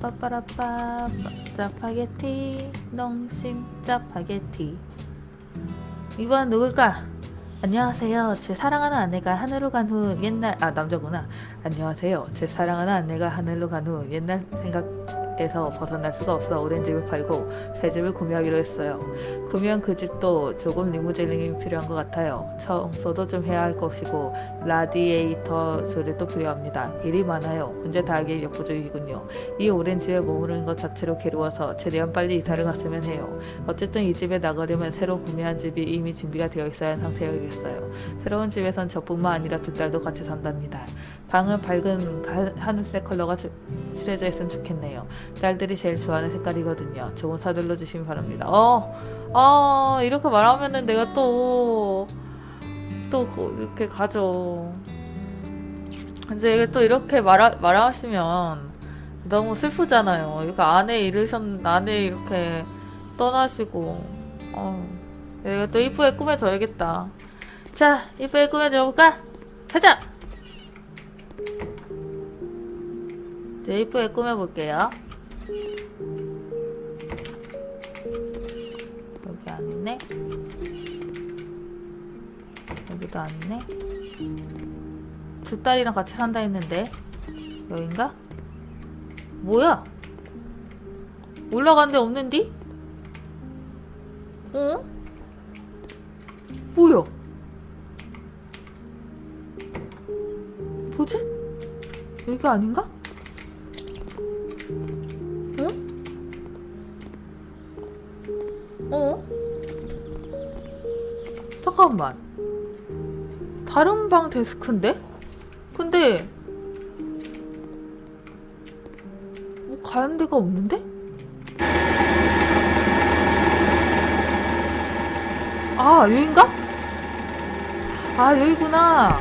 빠빠라빠 짜파게티 농심 짜파게티 이번 누굴까? 안녕하세요. 제 사랑하는 아내가 하늘로 간 후 옛날 아 남자구나. 안녕하세요. 제 사랑하는 아내가 하늘로 간 후 옛날 생각 에서 벗어날 수가 없어 집을 팔고 새 집을 구매하기로 했어요. 구매한 그 집도 조금 리모델링이 필요한 것 같아요. 청소도 좀 해야 할 것이고 라디에이터 수리도 필요합니다. 일이 많아요. 혼자 다 하기에 역부족이군요. 이 오랜 집에 머무르는 것 자체로 괴로워서 최대한 빨리 이사를 갔으면 해요. 어쨌든 이 집에 나가려면 새로 구매한 집이 이미 준비가 되어 있어야 하는 상태여야겠어요. 새로운 집에선 저뿐만 아니라 두 딸도 같이 산답니다. 방은 밝은 가- 하늘색 컬러가 주- 칠해져 있으면 좋겠네요. 딸들이 제일 좋아하는 색깔이거든요. 좋은 사들러 주시면 바랍니다. 어, 아 이렇게 말하면은 내가 또 또 이렇게 가죠. 근데 또 이렇게 말하, 말하시면 너무 슬프잖아요. 이렇게 아내 잃으셨, 아내 이렇게 떠나시고, 어, 내가 또 이쁘게 꾸며줘야겠다. 자, 이쁘게 꾸며줘볼까? 가자! 이제 이쁘게 꾸며볼게요. 여기 아니네. 여기도 아니네. 두 딸이랑 같이 산다 했는데 여긴가? 뭐야? 올라간 데 없는디? 어? 뭐야? 뭐지? 여기가 아닌가? 어? 어? 잠깐만. 다른 방 데스크인데? 근데 뭐 가는 데가 없는데? 아 여긴가? 아 여기구나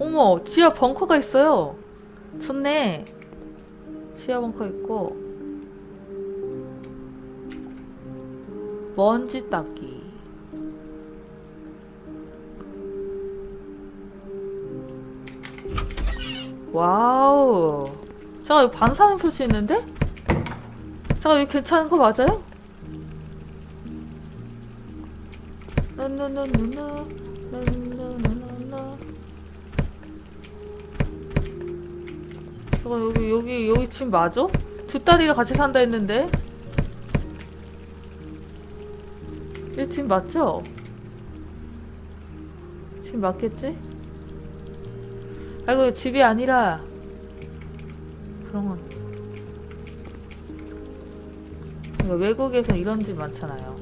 어머 지하 벙커가 있어요 좋네 지하 벙커 있고 먼지 닦기 와우. 잠깐 여기 방사능 표시 있는데? 잠깐 여기 괜찮은 거 맞아요? 나나나나나 나나나나나 잠깐 여기 여기 여기 집 맞아? 두 딸이랑 같이 산다 했는데? 이집 맞죠? 집 맞겠지? 아이고 집이 아니라 건. 그러니까 외국에서 이런 집 많잖아요.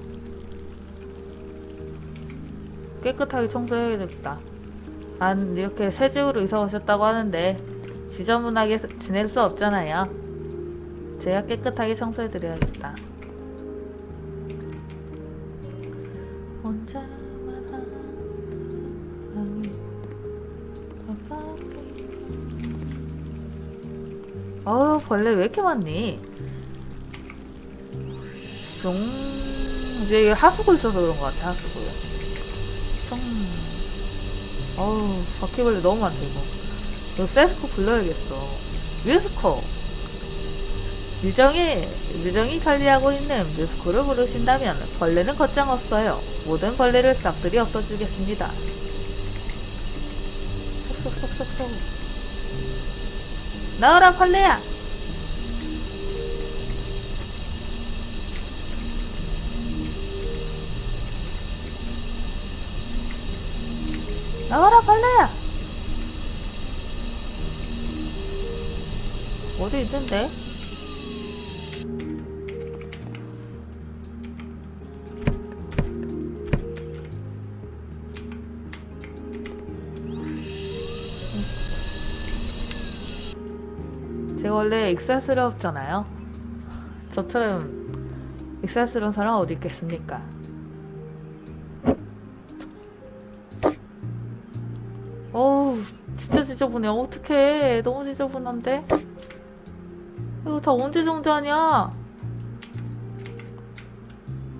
깨끗하게 청소해야겠다. 난 이렇게 새 집으로 이사 오셨다고 하는데 지저분하게 지낼 수 없잖아요. 제가 깨끗하게 청소해드려야겠다 어우 벌레 왜 이렇게 많니? 쏨 이제 하수구 있어서 그런 것 같아 하수구 쏨 어우 바퀴벌레 너무 많다 이거. 이거 세스코 불러야겠어. 뮤스코 유정이 유정이 관리하고 있는 뮤스코를 부르신다면 벌레는 걷장 없어요. 모든 벌레를 싹들이 없어주겠습니다. 쏙쏙쏙쏙쏙 나와라 벌레야 나와라 벌레야 어디 있는데? 원래 익살스럽잖아요. 저처럼 익살스러운 사람 어디 있겠습니까? 어우, 진짜 지저분해. 어떡해. 너무 지저분한데? 이거 다 언제 정지하냐?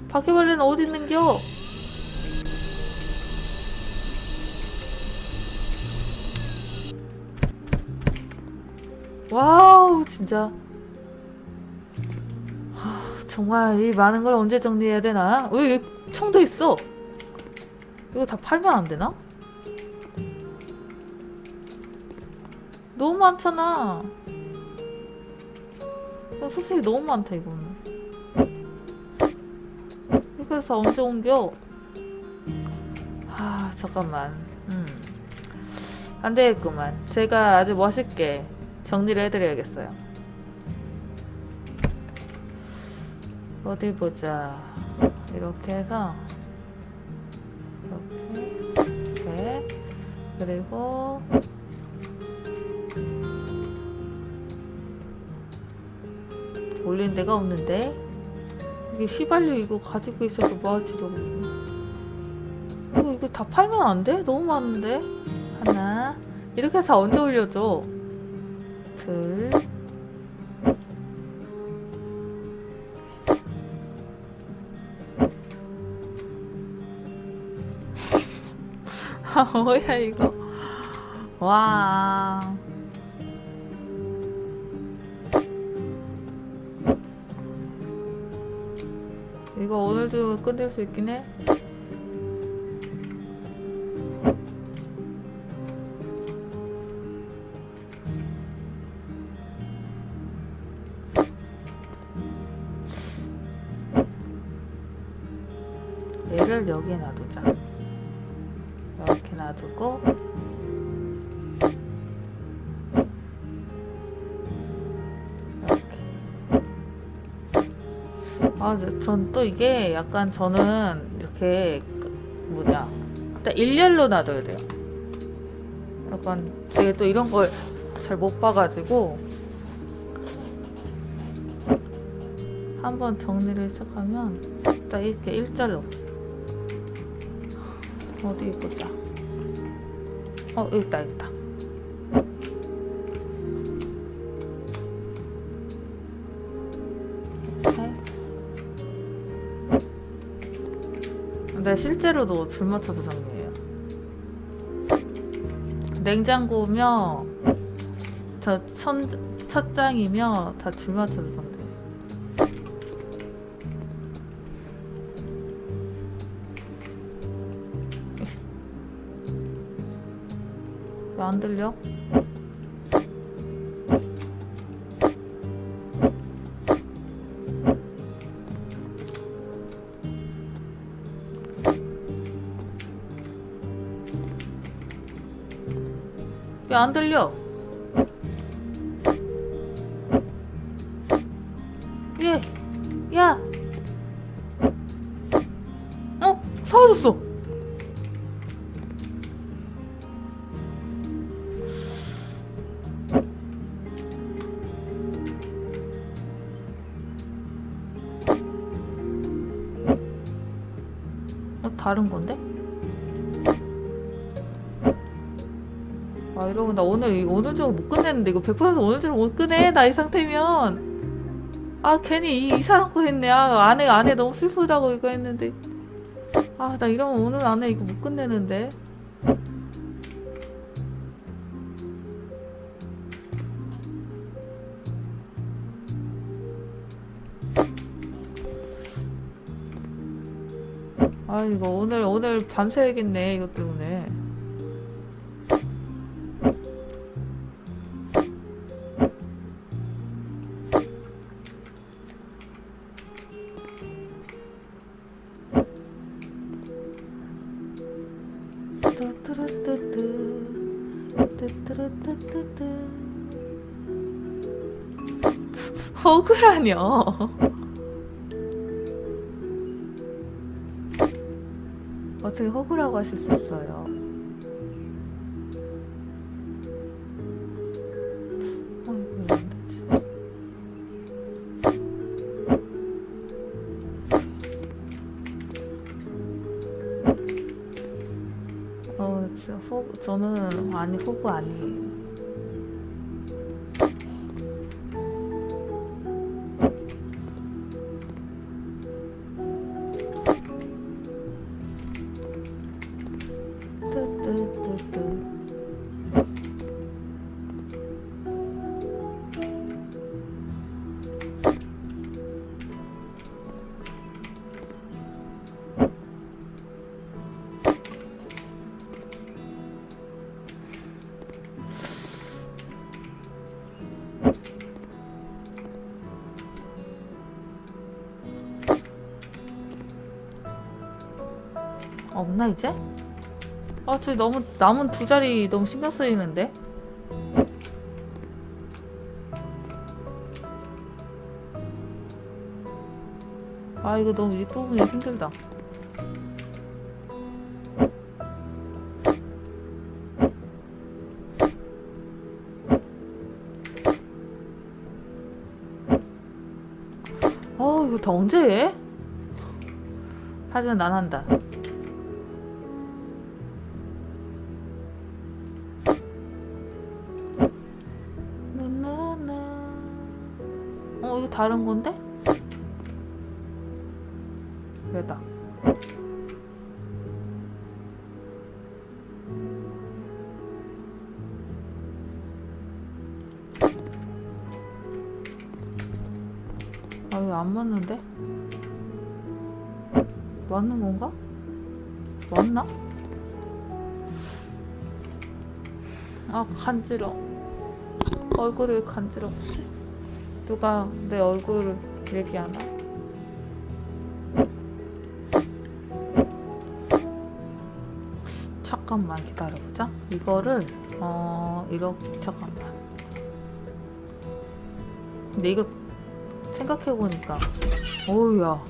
바퀴벌레는 어디 있는겨? 와우 진짜 하, 정말 이 많은 걸 언제 정리해야 되나? 왜 여기 총도 있어? 이거 다 팔면 안 되나? 너무 많잖아. 솔직히 너무 많다 이거는. 이렇게 해서 언제 옮겨? 아 잠깐만. 음. 안 되겠구만. 제가 아주 멋있게 정리를 해드려야겠어요. 어디 보자. 이렇게 해서 이렇게 이렇게 그리고 올린 데가 없는데 이게 휘발유 이거 가지고 있어서 뭐 하지려고 이거 이거 다 팔면 안 돼? 너무 많은데 하나 이렇게 해서 언제 올려줘 둘 아, 뭐야 이거 와 이거 오늘 중 끝낼 수 있긴 해? 얘를 여기에 놔두자. 이렇게 놔두고. 아, 전 또 이게 약간 저는 이렇게 그 뭐냐, 일단 일렬로 놔둬야 돼요. 약간 제가 또 이런 걸 잘 못 봐가지고 한번 정리를 시작하면 딱 이렇게 일자로 어디 보자. 어, 있다, 있다. 이렇게. 근데 실제로도 줄 맞춰서 정리해요. 냉장고며 저 천, 첫 장이며 다 줄 맞춰서 정리 안 들려? 왜안 들려? 아 이러고 나 오늘 이- 오늘 중 못 끝냈는데 이거 100% 오늘 중 못 끝내 나 이 상태면. 아 괜히 이, 이 사람 거 했네. 아 안에 안에 너무 슬프다고 이거 했는데. 아 나 이러면 오늘 안에 이거 못 끝내는데. 아 이거 오늘 오늘 밤새야겠네 이것 때문에 억울하냐 어떻게 호구라고 하실 수 있어요? 어, 진짜 호구, 저는 아니 호구 아니에요. 없나 이제? 아, 저 너무 남은 두 자리 너무 신경 쓰이는데. 아, 이거 너무 이 부분이 힘들다. 어, 이거 다 언제 해? 하지만 난 한다. 다른 건데? 왜다? 아, 이거 안 맞는데? 맞는 건가? 맞나? 아, 간지러. 얼굴이 왜 간지럽지? 누가 내 얼굴을 얘기하나? 잠깐만 기다려보자. 이거를 어 이렇게 잠깐만. 근데 이거 생각해 보니까 어우야.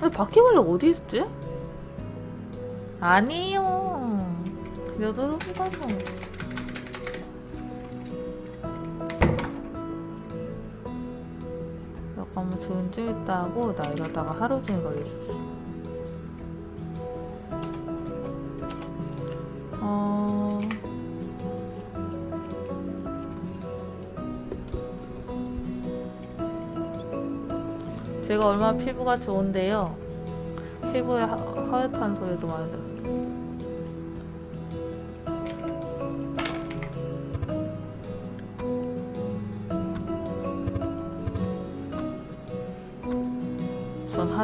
근데 바퀴벌레 어디 있지? 아니요. 여드름 가서. 잠깐만 존재 있다고 나 이러다가 하루 종일 걸렸었어. 어. 제가 얼마나 피부가 좋은데요. 피부에 하, 하얗다는 소리도 많이 들어요.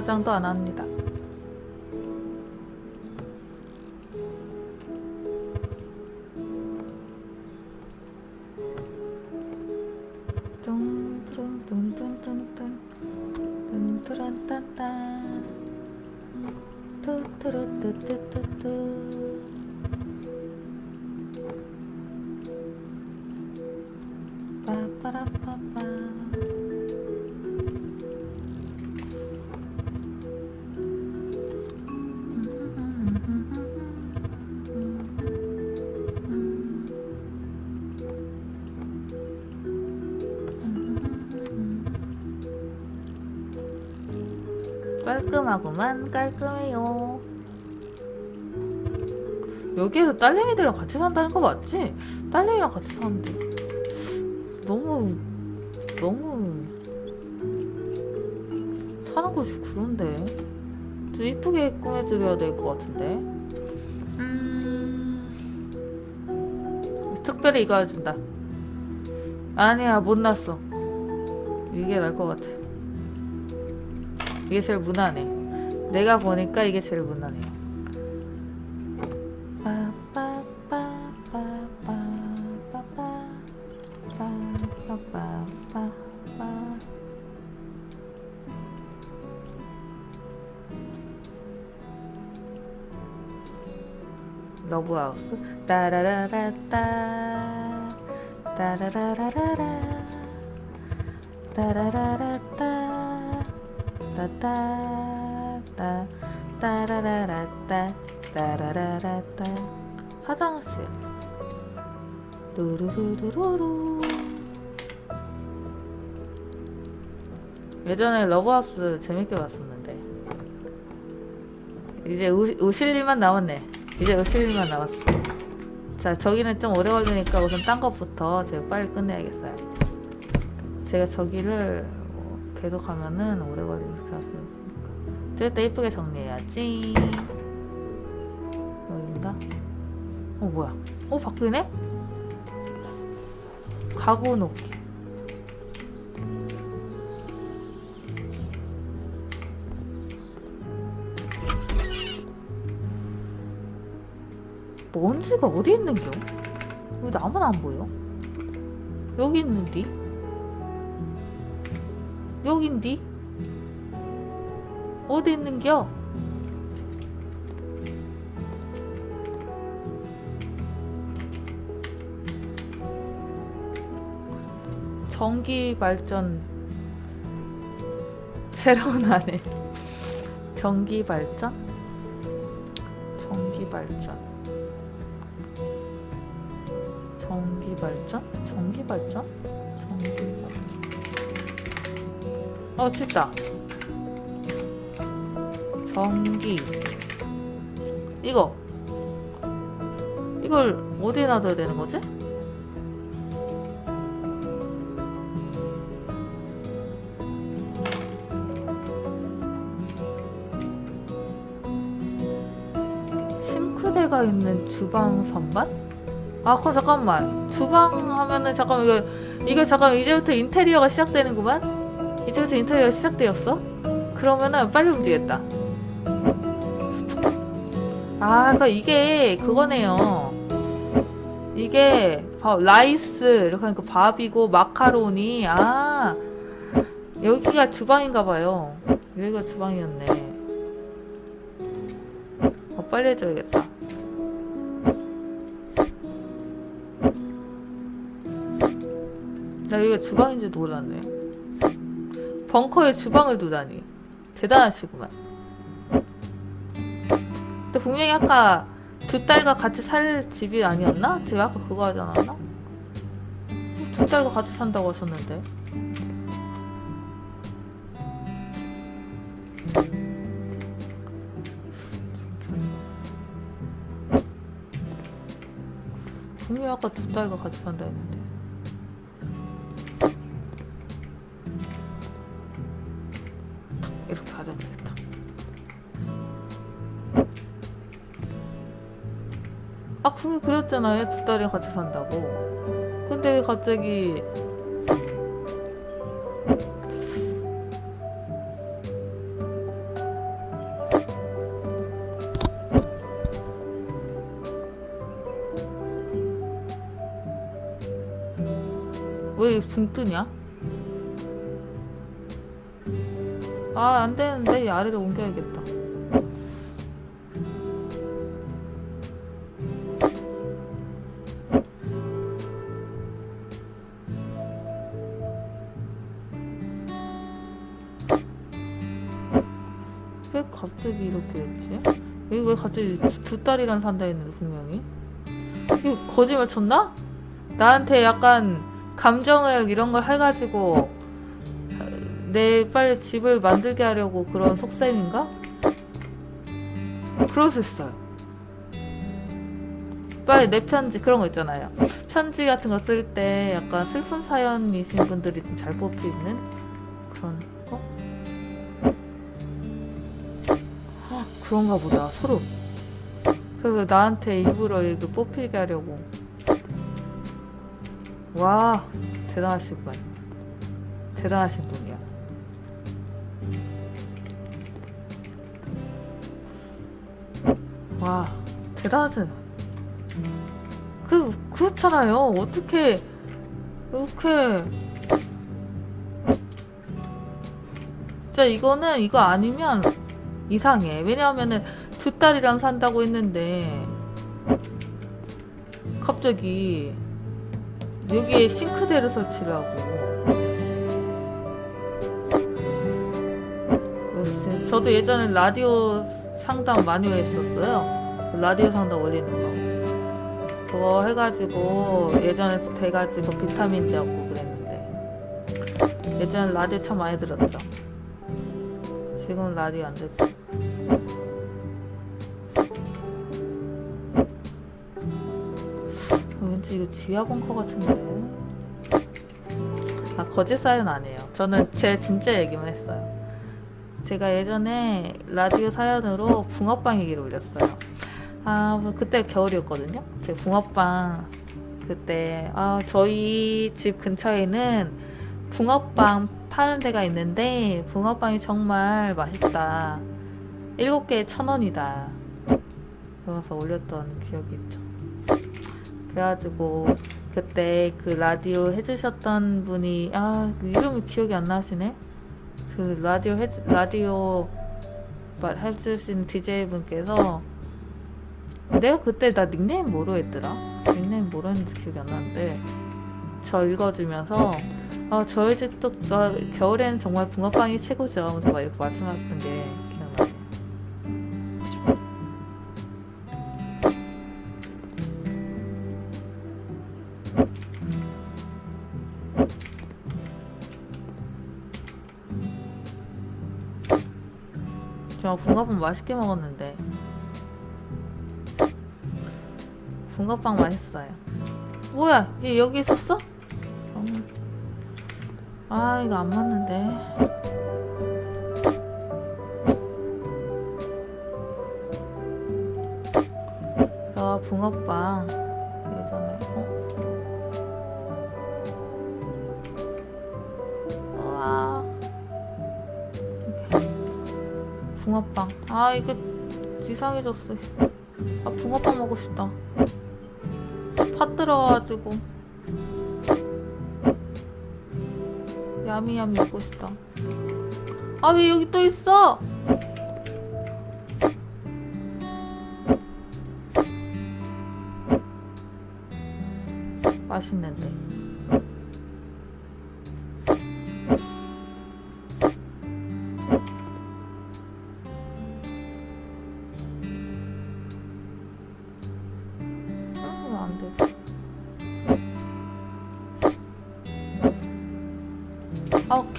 화장도 안 합니다. 깔끔하구만 깔끔해요. 여기에서 딸내미들이랑 같이 산다는 거 맞지? 딸내미랑 같이 사는데. 너무 너무 사는 곳이 그런데. 좀 이쁘게 꾸며드려야 될 것 같은데. 음 특별히 이거 해준다. 아니야 못 났어. 이게 나을 것 같아 이게 제일 무난해. 내가 보니까 이게 제일 무난해요. 러브하우스 따라라라따 따라라라라 따라라라 따따따 따라라라따 따라라라따. 화장실. 루루루루루루. 예전에 러브하우스 재밌게 봤었는데. 이제 우, 우실리만 남았네. 이제 우실리만 남았어. 자 저기는 좀 오래 걸리니까 우선 딴 것부터 제가 빨리 끝내야겠어요. 제가 저기를 뭐 계속 하면은 오래 걸리니까 좀 이따 이쁘게 정리해야지 여긴가? 어 뭐야 어 바뀌네? 가구 놓기 먼지가 어디 있는겨? 왜 나만 안 보여? 여기 있는디? 속인디? 어디 있는겨? 전기 발전 새로운 안에 전기 발전? 전기 발전 어 됐다 전기 이거 이걸 어디에 놔둬야 되는 거지? 싱크대가 있는 주방 선반? 아, 그럼 잠깐만. 주방 하면은 잠깐 이거 이게 잠깐 이제부터 인테리어가 시작되는구만. 이제부터 인테리어가 시작되었어? 그러면은 빨리 움직였다. 아, 그러니까 이게 그거네요. 이게 밥, 라이스 이렇게 하니까 밥이고 마카로니 아 여기가 주방인가 봐요. 여기가 주방이었네. 어, 빨리 해줘야겠다. 나 여기가 주방인지도 몰랐네. 벙커에 주방을 두다니. 대단하시구만. 근데 분명히 아까 두 딸과 같이 살 집이 아니었나? 제가 아까 그거 하지 않았나? 두 딸과 같이 산다고 하셨는데. 분명히 아까 두 딸과 같이 산다 했는데. 그게 그랬잖아요. 두 딸이 같이 산다고. 근데 왜 갑자기 왜붕 뜨냐? 아, 안 되는데. 이 아래로 옮겨야겠다. 갑자기 두 딸이랑 산다 했는데 분명히 거짓말 쳤나? 나한테 약간 감정을 이런 걸 해가지고 내 빨리 집을 만들게 하려고 그런 속셈인가? 그럴 수 있어요. 빨리 내 편지 그런 거 있잖아요. 편지 같은 거 쓸 때 약간 슬픈 사연이신 분들이 좀 잘 뽑히는 그런 거? 헉, 그런가 보다. 소름. 그래서 나한테 일부러 이거 뽑히게 하려고. 와 대단하시구만. 대단하신 분이야. 와 대단하신. 그 그렇잖아요. 어떻게 이렇게 진짜 이거는 이거 아니면 이상해. 왜냐하면은 두 딸이랑 산다고 했는데 갑자기 여기에 싱크대를 설치를 하고. 저도 예전에 라디오 상담 많이 했었어요. 라디오 상담 올리는 거. 그거 해가지고 예전에 돼가지고 비타민 제하고 그랬는데 예전에 라디오 참 많이 들었죠. 지금 라디오 안 듣고. 이거 지하 벙커 같은데. 아 거짓 사연 아니에요. 저는 제 진짜 얘기만 했어요. 제가 예전에 라디오 사연으로 붕어빵 얘기를 올렸어요. 아, 뭐 그때 겨울이었거든요. 제 붕어빵 그때 아 저희 집 근처에는 붕어빵 파는 데가 있는데 붕어빵이 정말 맛있다. 일곱 개에 천 원이다. 그러면서 올렸던 기억이 있죠. 그래가지고 그때 그 라디오 해주셨던 분이 아 이름이 기억이 안 나시네. 그 라디오 해 라디오 말 해주신 DJ 분께서 내가 그때 나 닉네임 뭐로 했더라? 닉네임 뭐로 했는지 기억이 안 나는데 저 읽어주면서 아 저희 집도 아, 겨울에는 정말 붕어빵이 최고죠. 하면서 막 이렇게 말씀하셨던 게 저 붕어빵 맛있게 먹었는데 붕어빵 맛있어요. 뭐야? 얘 여기 있었어? 음. 아 이거 안 맞는데. 이상해졌어 아 붕어빵 먹고 싶다. 팥 들어가지고 야미야미 먹고 싶다. 아 왜 여기 또 있어? 맛있는데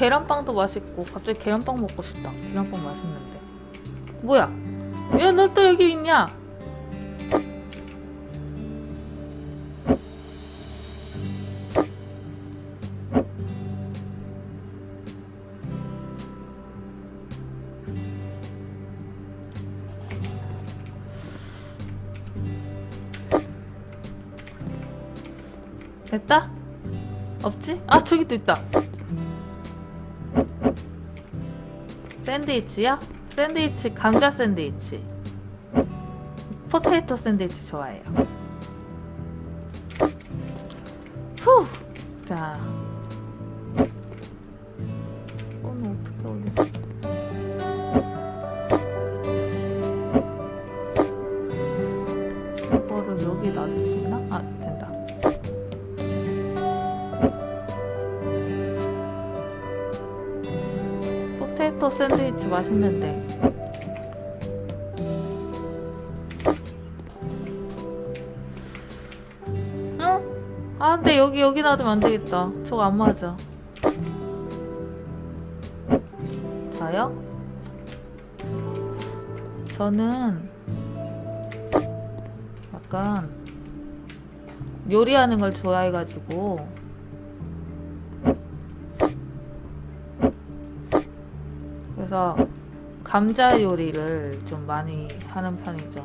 계란빵도 맛있고 갑자기 계란빵 먹고 싶다. 계란빵 맛있는데. 뭐야? 야너 또 여기 있냐? 됐다? 없지? 아 저기 또 있다. 샌드위치요? 샌드위치 감자 샌드위치. 포테이토 샌드위치 좋아해요. 후. 자. 맛있는데. 응? 아 근데 여기 여기 놔두면 안 되겠다. 저거 안 맞아. 저요? 저는 약간 요리하는 걸 좋아해가지고 그래서 감자 요리를 좀 많이 하는 편이죠.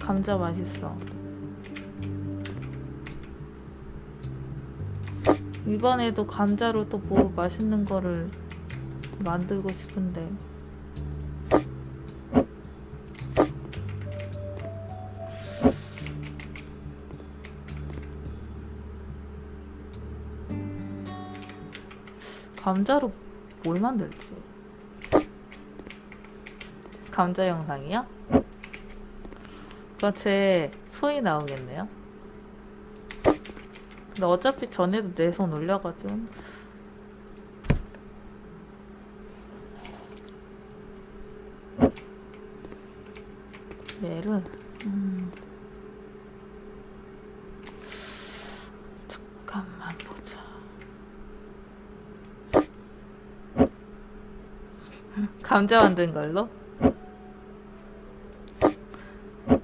감자 맛있어. 이번에도 감자로 또 뭐 맛있는 거를 만들고 싶은데. 감자로 뭘 만들지? 감자 영상이요? 그거 제 손이 나오겠네요. 근데 어차피 전에도 내 손 올려가지고 얘를 음. 잠깐만 보자. 감자 만든 걸로?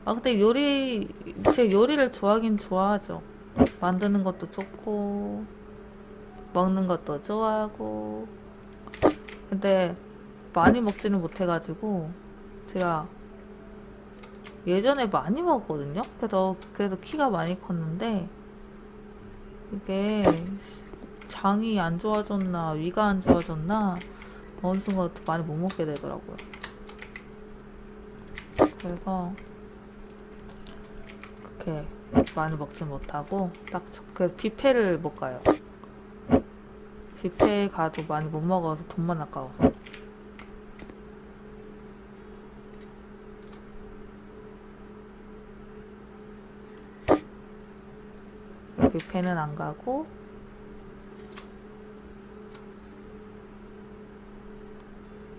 아 근데 요리 제 요리를 좋아하긴 좋아하죠. 만드는 것도 좋고 먹는 것도 좋아하고 근데 많이 먹지는 못해가지고 제가 예전에 많이 먹었거든요. 그래서 그래도 키가 많이 컸는데 이게 장이 안 좋아졌나 위가 안 좋아졌나 어느 순간부터 많이 못 먹게 되더라고요. 그래서 그렇게 많이 먹지 못하고 딱 그 뷔페를 못 가요. 뷔페 가도 많이 못 먹어서 돈만 아까워서. 뷔페는 안 가고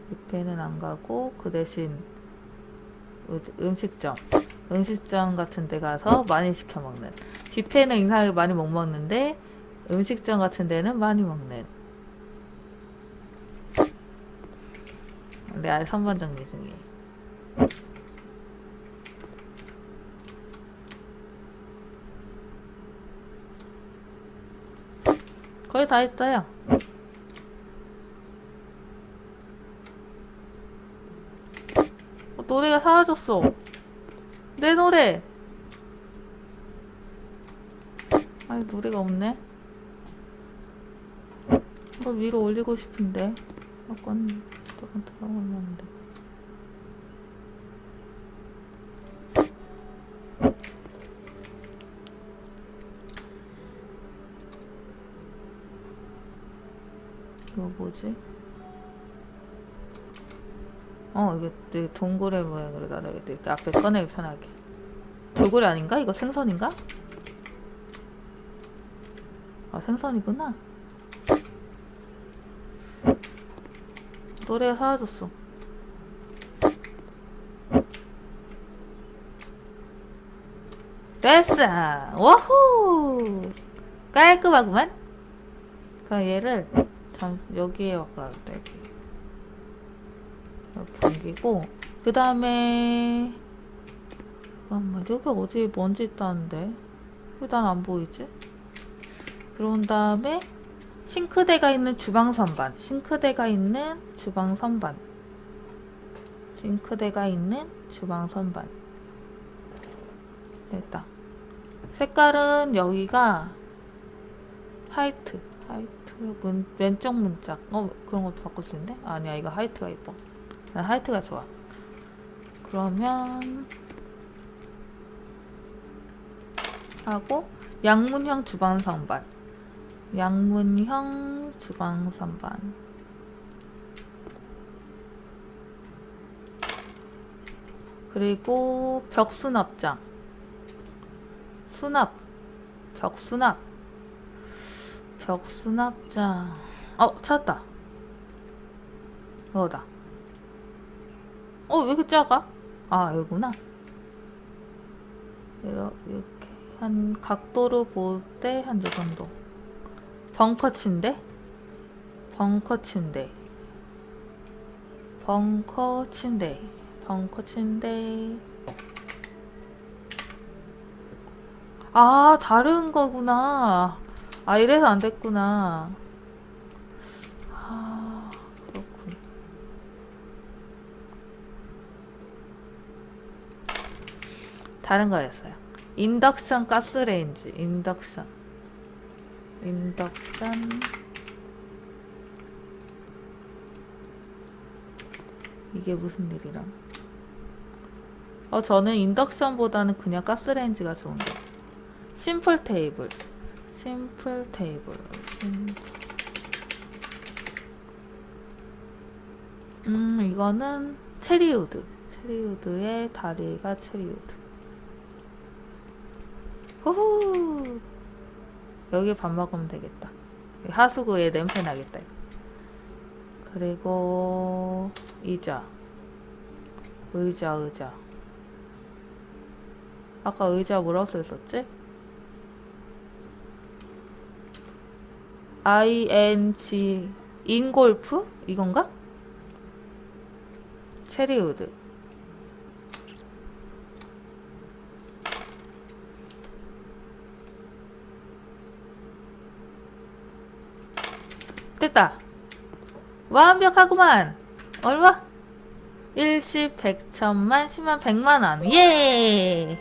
뷔페는 안 가고 그 대신 음식점 음식점 같은 데 가서 많이 시켜 먹는. 뷔페는 이상하게 많이 못 먹는데 음식점 같은 데는 많이 먹는. 내 아예 3번 정리 중이에요. 거의 다 했어요. 어, 노래가 사라졌어 내 노래. 아이 노래가 없네. 이거 위로 올리고 싶은데. 약간 조금 들어갔는데 이거 뭐지? 어 이거 되게 동그래 모양으로 나눠야겠다 이렇게 앞에 꺼내기 편하게. 돌고래 아닌가? 이거 생선인가? 아 생선이구나. 노래가 사라졌어. 됐어. 와후! 깔끔하구만. 그럼 얘를 잠 여기에 와가지고 옮기고 그 다음에 잠깐만 여기 어디 먼지 있다는데. 왜 난 안 보이지? 그런 다음에 싱크대가 있는 주방 선반. 싱크대가 있는 주방 선반. 싱크대가 있는 주방 선반. 됐다. 색깔은 여기가 화이트. 화이트 문, 왼쪽 문짝. 어 그런 것도 바꿀 수 있는데? 아니야 이거 화이트가 예뻐 난 화이트가 좋아. 그러면 하고 양문형 주방 선반. 양문형 주방 선반. 그리고 벽 수납장. 수납. 벽 수납. 벽 수납장. 어 찾았다. 이거다 어 왜 이렇게 작아? 아 여기구나. 이렇게 한 각도로 볼 때 한 저 정도. 벙커 침대 벙커 침대 벙커 침대 벙커 침대 아 다른 거구나. 아 이래서 안 됐구나 아 그렇군 다른 거였어요. 인덕션 가스레인지 인덕션. 인덕션. 이게 무슨 일이람? 어 저는 인덕션보다는 그냥 가스레인지가 좋은데 심플 테이블. 심플 테이블. 심플 음 이거는 체리우드. 체리우드의 다리가 체리우드 호호. 여기 밥 먹으면 되겠다. 하수구에 냄새 나겠다 그리고 의자. 의자 의자. 아까 의자 뭐라고 써있었지? ing 인골프? 이건가? 체리우드 됐다. 완벽하구만. 얼마? 일십 백천만 십만 백만원. 예